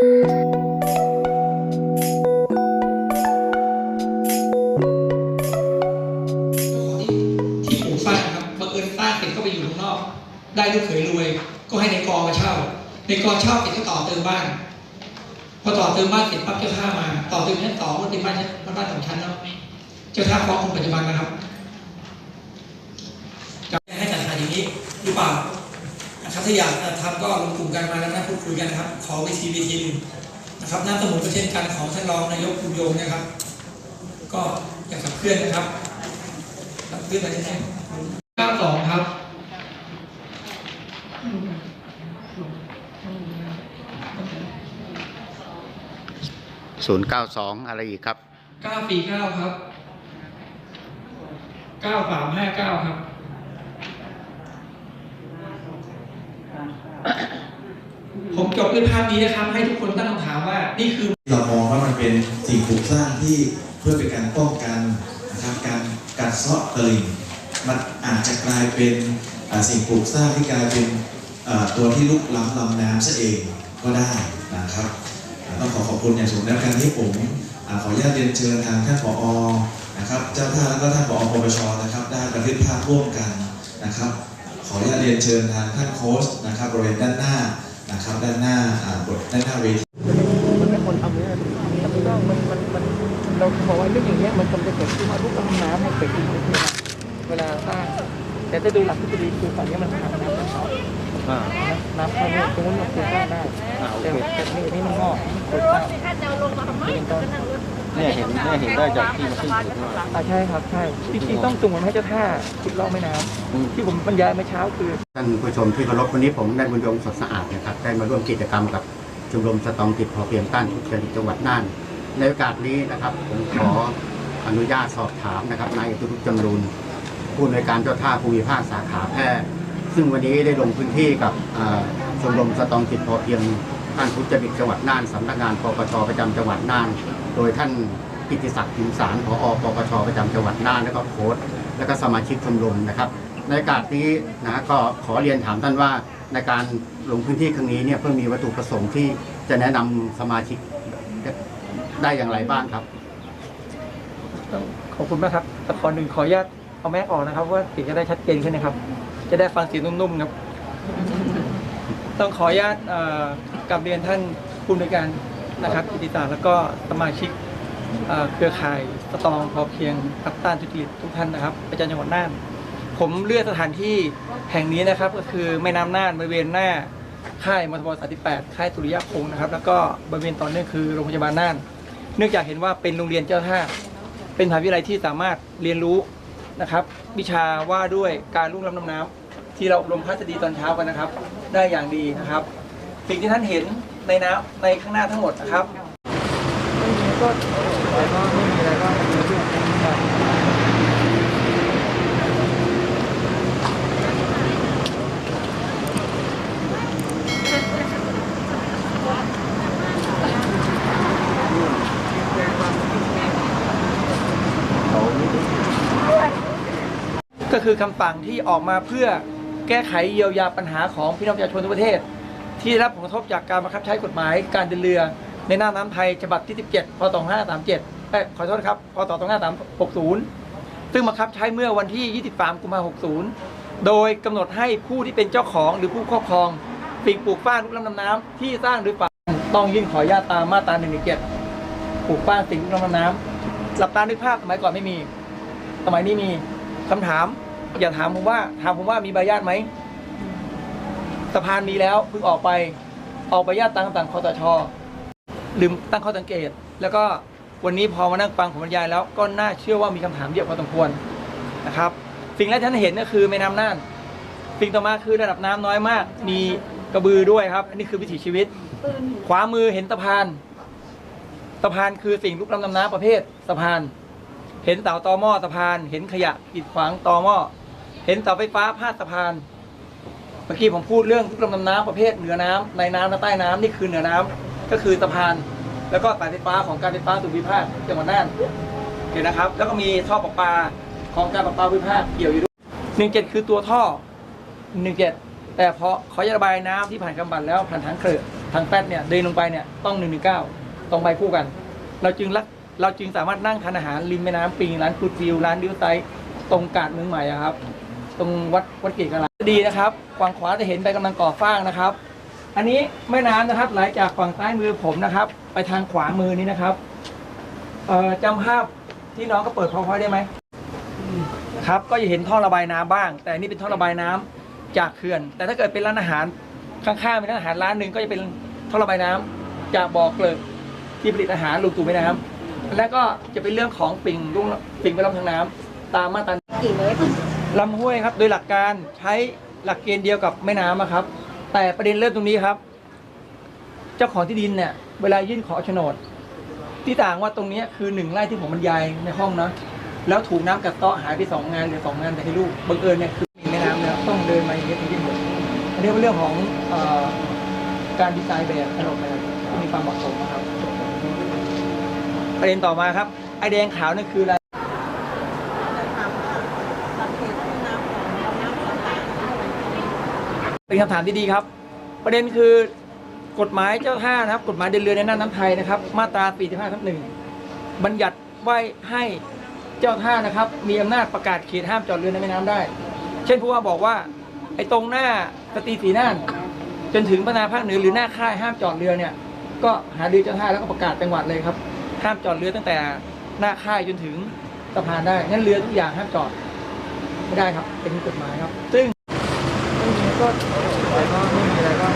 ที่ปลูกสร้างครับบังเอิญสร้างเสร็จก็ไปอยู่ข้างนอก ได้ลูกเขยรวย ก็ให้ในกอมาเช่า ในกอเช่าเสร็จก็ต่อเติมบ้าน พอต่อเติมบ้านเสร็จปั๊บเจ้าท่ามา ต่อเติมชั้นสองก็เต็มบ้านชั้นบ้านสองชั้นเนาะเจ้าท่าฟ้องคนปัจจุบันนะครับจะให้จัดการอย่างนี้หรือเปล่านะ ถ้าอยากจะทำก็รวมกลุ่มกันมาแล้วนะพูดคุยกันนะครับ ขอวิธีวิธีหนึ่งนะครับน้ำสมุนก็เช่นกันของท่านรองนายกภูมิโยงนะครับ ก็อยากขับเคลื่อนนะครับครับเรื่องอะไรนะเก้าสองครับศูนย์เก้าสองอะไรอีกครับเก้าสี่เก้าครับเก้าสามห้าเก้าครับ ผมจบด้วยภาพนี้นะครับ ให้ทุกคนตั้งคำถามว่านี่คือเรามองว่ามันเป็นสิ่งปลูกสร้างที่เพื่อเป็นการป้องกันนะครับการการเซาะตลิ่งมันอาจจะกลายเป็นสิ่งปลูกสร้างที่กลายเป็นตัวที่ลุกล้ำลำน้ำซะเองก็ได้นะครับต้องขอขอบคุณอย่างสูงในการที่ผมขออนุญาตเรียนเชิญทางท่านผอนะครับเจ้าท่าแล้วก็ท่านผอปปชนะครับได้บันทึกภาพร่วมกันนะครับ ขออนุญาตเรียนเชิญทางท่านโค้ชนะครับบริเวณด้านหน้า นะครับด้านหน้าอ่าบทด้านหน้าเวทีมันเป็นคนทำเนี่ยแต่มันก็มันมันมันเราบอกว่าเรื่องอย่างเงี้ยมันควรจะเกิดขึ้นว่าลูกน้งน้ำเนี่ยเกิดขึ้นเวลาเวลาสร้างแต่ถ้าดูหลักทฤษฎีคือฝั่งนี้มันขาดน้ำมันเขาน้ำเข้าเนี่ยตรงนู้นมันควรสร้างได้แต่แต่นี่นี่มันงอกควรสร้างเป็นต้น เนี่ยเห็นเนี่ยเห็นได้จากที่มันขึ้นสูงมากอ่าใช่ครับใช่จริงๆต้องจุงมันให้เจ้าท่าขุดลอกแม่น้ำที่ผมบรรยายเมื่อเช้าคือท่านผู้ชมที่เคารพวันนี้ผมได้บุญยงสดสะอาดนะครับได้มาร่วมกิจกรรมกับชมรมสตองติดพอเพียงต้านทุจริตจังหวัดน่าน ในโอกาสนี้นะครับผมขออนุญาตสอบถามนะครับนายตุรุจำรูนผู้อำนวยการเจ้าท่าภูมิภาคสาขาแพร่ซึ่งวันนี้ได้ลงพื้นที่กับอ่าชมรมสตองติดพอเพียง ต้านทุจริตจังหวัดน่านสำนักงานปปชประจำจังหวัดน่าน โดยท่านกิติศักดิ์พิมสารผอปปชประจำจังหวัดน่านแล้วก็โค้ชและก็สมาชิกชมรมนะครับ ในโอกาสนี้นะก็ขอเรียนถามท่านว่าในการลงพื้นที่ครั้งนี้เนี่ยเพื่อมีวัตถุประสงค์ที่จะแนะนำสมาชิกได้อย่างไรบ้างครับขอบคุณมากครับแต่ขอหนึ่งขออนุญาตเอาแม็กออกนะครับ ว่าเสียงจะได้ชัดเจนขึ้นนะครับ จะได้ฟังเสียงนุ่มๆครับ ต้องขออนุญาตเอ่อกลับเรียนท่านผู้อำนวยการนะครับกิติศักดิ์แล้วก็สมาชิกเอ่อเครือข่ายสตองพอเพียงรับต้านทุจริตทุกท่านนะครับประจำจังหวัดน่าน ผมเลือกสถานที่แห่งนี้นะครับ ก็คือแม่น้ำน่านบริเวณหน้าค่ายมทบ38ค่ายสุริยะพงศ์นะครับ แล้วก็บริเวณตอเนื่องคือโรงพยาบาลน่าน เนื่องจากเห็นว่าเป็นโรงเรียนเจ้าท่า เป็นมหาวิทยาลัยที่สามารถเรียนรู้นะครับ วิชาว่าด้วยการลุ่มล้ำน้ำน้ำ ที่เราอบรมพัฒดีตอนเช้ากันนะครับ ได้อย่างดีนะครับสิ่งที่ท่านเห็นในน้ำในข้างหน้าทั้งหมดนะครับก็อะไรก็ไม่มีอะไรก็มีเรื่องก็คือคำสั่งที่ออกมาเพื่อ แก้ไขเยียวยาปัญหาของพี่น้องประชาชนทั่วประเทศ ที่ได้รับผลกระทบจากการบังคับใช้กฎหมายการเดินเรือ ในหน้าน้ำไทยฉบับที่ 17 พศ 2537เอ้ยขอโทษครับ พศ 2560 ซึ่งบังคับใช้เมื่อวันที่ 23 กุมภาพันธ์ 60 โดยกำหนดให้ผู้ที่เป็นเจ้าของหรือผู้ครอบครองสิ่งปลูกสร้างลุกล้ำน้ำที่สร้างโดยฝ่ายต้องยื่นขออนุญาตตามมาตรา117ปลูกสร้างสิ่งลุกล้ำน้ำหลับตานึกภาพสมัยก่อนไม่มี สมัยนี้มีคำถาม อย่าถามผมว่าถามผมว่ามีใบอนุญาตไหมสะพานมีแล้วเพิ่งออกไปออกใบอนุญาตตามคำสั่งคอสชลืมตั้งข้อสังเกต แล้วก็วันนี้พอมานั่งฟังผมบรรยายแล้วก็น่าเชื่อว่ามีคำถามเยอะพอสมควรนะครับ สิ่งแรกที่ท่านเห็นก็คือแม่น้ำน่านสิ่งต่อมาคือระดับน้ำน้อยมาก มีกระบือด้วยครับ อันนี้คือวิถีชีวิต ขวามือเห็นสะพานสะพานคือสิ่งลุกล้ำน้ำประเภทสะพาน เห็นเสาตอหม้อสะพาน เห็นขยะกีดขวางตอหม้อ เห็นเสาไฟฟ้าพาดสะพาน เมื่อกี้ผมพูดเรื่องทุกลำน้ำประเภทเหนือน้ำในน้ำและใต้น้ำนี่คือเหนือน้ำก็คือสะพาน แล้วก็สายไฟฟ้าของการไฟฟ้าส่วนภูมิภาคจังหวัดน่านเห็นนะครับ แล้วก็มีท่อประปาของการประปาภูมิภาคเกี่ยวอยู่ด้วยหนึ่งเจ็ดคือตัวท่อหนึ่งเจ็ดแต่พอขอจะระบายน้ำที่ผ่านกำบันแล้วผ่านถังเกลือทางแป๊ดเนี่ยเดินลงไปเนี่ยต้องหนึ่งหนึ่งเก้าตรงไปคู่กัน เราจึงรักเราจึงสามารถนั่งทานอาหารริมแม่น้ำปิงร้านฟูดฟิลร้านดิวไซ ตรงกาดเมืองใหม่อะครับ ตรงวัดวัดเกตกะลาดีนะครับฝั่งขวาจะเห็นไปกำลังก่อสร้างนะครับ อันนี้แม่น้ำนะครับไหลจากฝั่งซ้ายมือผมนะครับ ไปทางขวามือนี้นะครับเอ่อจำภาพที่น้องก็เปิดพอๆได้ไหมครับก็จะเห็นท่อระบายน้ำบ้าง แต่อันนี่เป็นท่อระบายน้ำจากเขื่อน แต่ถ้าเกิดเป็นร้านอาหารข้างๆเป็นร้านอาหารร้านหนึ่งก็จะเป็นท่อระบายน้ำจากบ่อเกลือที่ผลิตอาหารลงสู่แม่น้ำและก็จะเป็นเรื่องของปิ่งลุ่งปิ่งไปลำทางน้ำตามมาตรา กี่เมตรลำห้วยครับ โดยหลักการใช้หลักเกณฑ์เดียวกับแม่น้ำอะครับ แต่ประเด็นเริ่มตรงนี้ครับ เจ้าของที่ดินเนี่ยเวลายื่นขอโฉนด ที่ต่างว่าตรงเนี้ยคือหนึ่งไร่ที่ผมบรรยายในห้องนะแล้วถูกน้ำกัดเซาะหายไปสองงานหลือสองงานแต่ให้ลูกบังเอิญเนี่ยคือมีแม่น้ำแล้วต้องเดินมาอย่างเงี้ยถึงจะห็นอันนี้เป็นเรื่องของเอ่อการดีไซน์แบบถนนแบบมีความเหมาะสมนะครับ ประเด็นต่อมาครับไอแดงขาวนั่นคืออะไร เป็นคำถามที่ดีครับ ประเด็นคือกฎหมายเจ้าท่านะครับ กฎหมายเดินเรือในน่านน้ำไทยนะครับ มาตรา45ทับหนึ่งบัญญัติไว้ให้เจ้าท่านะครับ มีอำนาจประกาศเขตห้ามจอดเรือในแม่น้ำได้ เช่นผู้ว่าบอกว่าไอ้ตรงหน้าสตรีสีน่านจนถึงพนาภาคเหนือหรือหน้าค่ายห้ามจอดเรือเนี่ย ก็หารือเจ้าท่าแล้วก็ประกาศจังหวัดเลยครับ ห้ามจอดเรือตั้งแต่หน้าค่ายจนถึงสะพานได้งั้นเรือทุกอย่างห้ามจอดไม่ได้ครับ เป็นกฎหมายครับ ซึ่ง มีก็ไม่มีอะไรก็